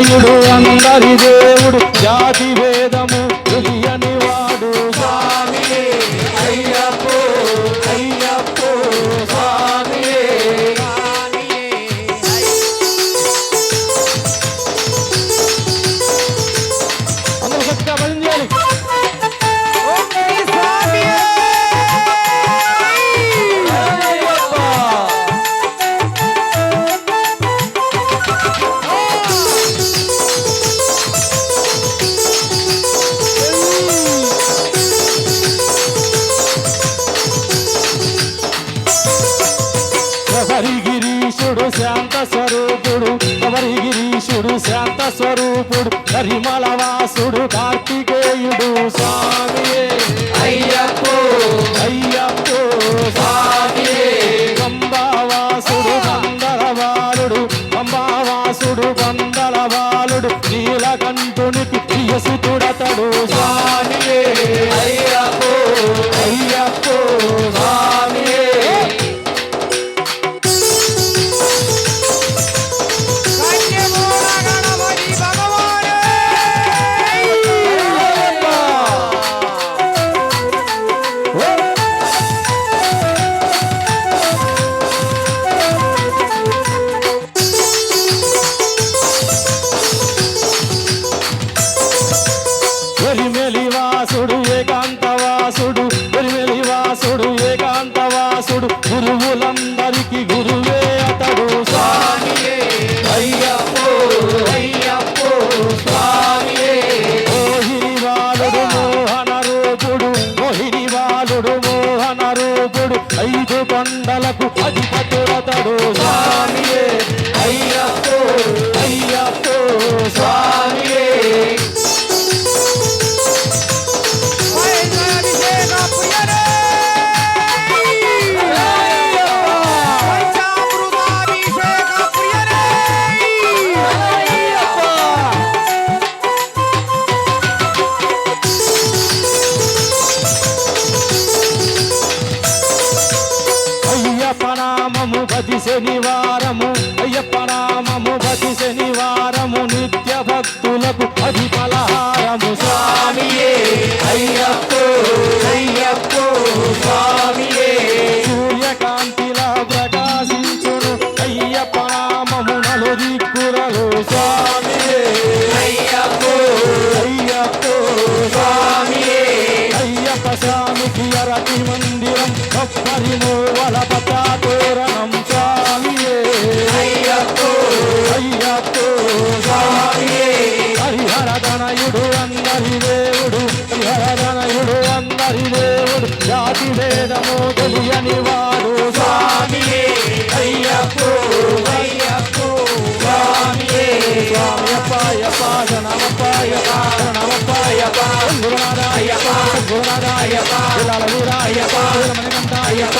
తనయుడు అందరి దేవుడు జాతి స్వరూపుడు ఎవరి గిరీశుడు శాంత స్వరూపుడు హరిమల వాసుడు కార్తికేయుడు స్వామి. మోహన ఐదు కొండలకు అధిపతుడతడు. స్వామియే అయ్యప్పో శనివారము అయ్యప్ప నామము ప్రతి శనివారము నిత్య భక్తులకు అది పలహారము స్వామియే అయ్యప్ప తనయుడు అందరి దేవుడు తనయుడు అందరి దేవుడు జాతి భేదము తెలియని వాడు. స్వామియే అయ్యప్పో అయ్యప్పో స్వామియే. స్వామి అప్పాయప్ప శనమప్పాయప్ప శనమప్పాయప్ప గురునాథాయప్ప గురునాథాయప్ప విలాల వీరాయప్ప విలమణికంఠాయప్ప